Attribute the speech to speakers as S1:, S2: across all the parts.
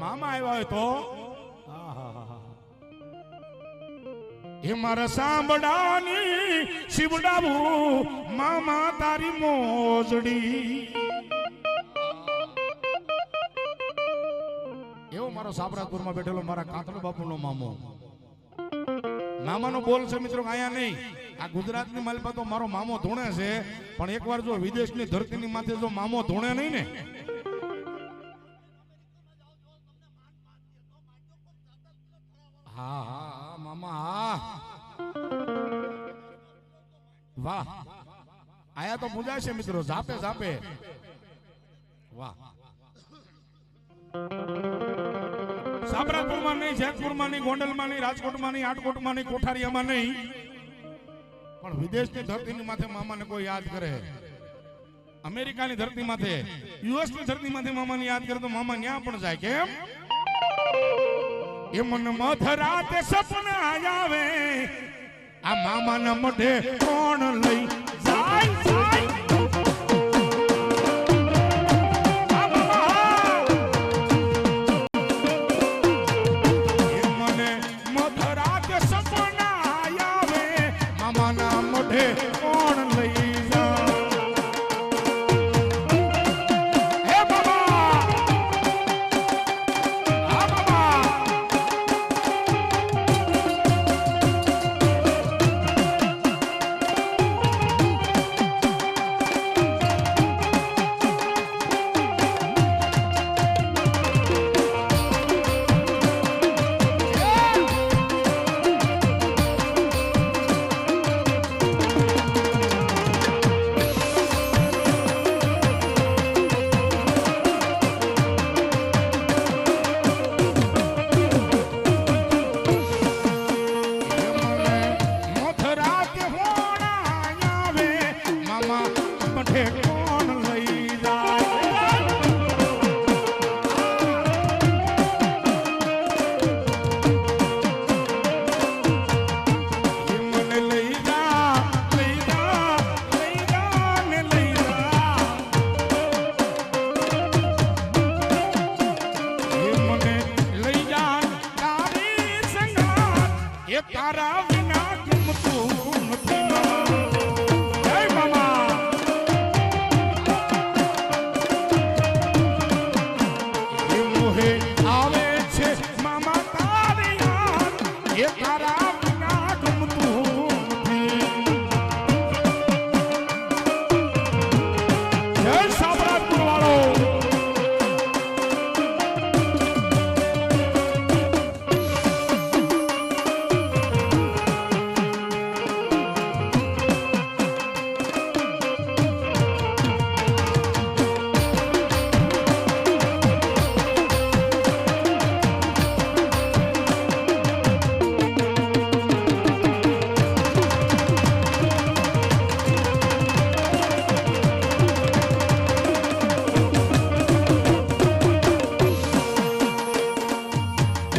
S1: મામા આવ્યા હોય તો. એ મારા સાંભળાની શિવડાવું મામા તારી મોજડી. એવો મારો સાબરાપુરમાં બેઠેલો મારા કાતરો બાપુનો મામો. મામાનો બોલ છે મિત્રો અહીંયા નહીં. આ ગુજરાતની માલપા તો મારો મામો ધૂણે છે, પણ એકવાર જો વિદેશની ધરતીની માથે જો મામો ધોણે નહીં ને વાહ આયા તો મુજા છે મિત્રો ઝાપે ઝાપે વાહ સાબરાપુરમાં નહીં જેતપુરમાં નહીં ગોંડલમાં નહીં રાજકોટમાં નહીં આટકોટમાં નહીં કોઠારીયામાં નહીં પણ વિદેશની ધરતીની માથે મામાને કોઈ યાદ કરે અમેરિકાની ધરતી માથે યુએસની ધરતી માથે મામાને યાદ કરે તો મામા ન્યા પણ જાય કેમ એ મન મધરાતે સપના આવે આ મામાના મઢે કોણ લઈ જાય? મને મધરાતે સપના આવે. મામાના મોઢે તારી સંગાત એ તારા વિના ગમતું નથી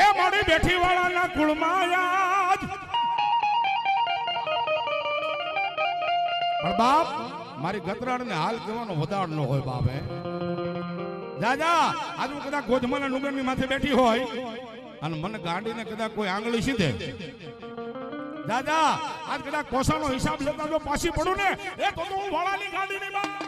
S1: એ મારી બેઠી વાળાના કુળમાં આજ બાપ, મારી ગતરાણને હાલ કહેવાનો વધાર ન હોય બાપ. હે દાદા આજુ કદાચ ગોધમાના ડુંગરની માથે બેઠી હોય અને મને ગાંડીને કદાચ કોઈ આંગળી સીધે. દાદા આજ કદાચ કોસાનો હિસાબ લેતા જો પાછી પડું ને, એ તો હું વાળાની ગાંડી નહીં બાપ.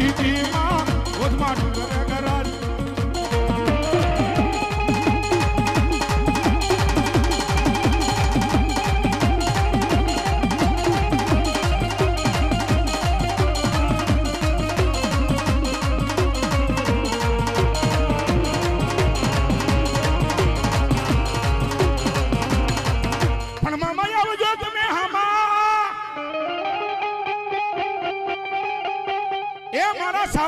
S1: Thank you.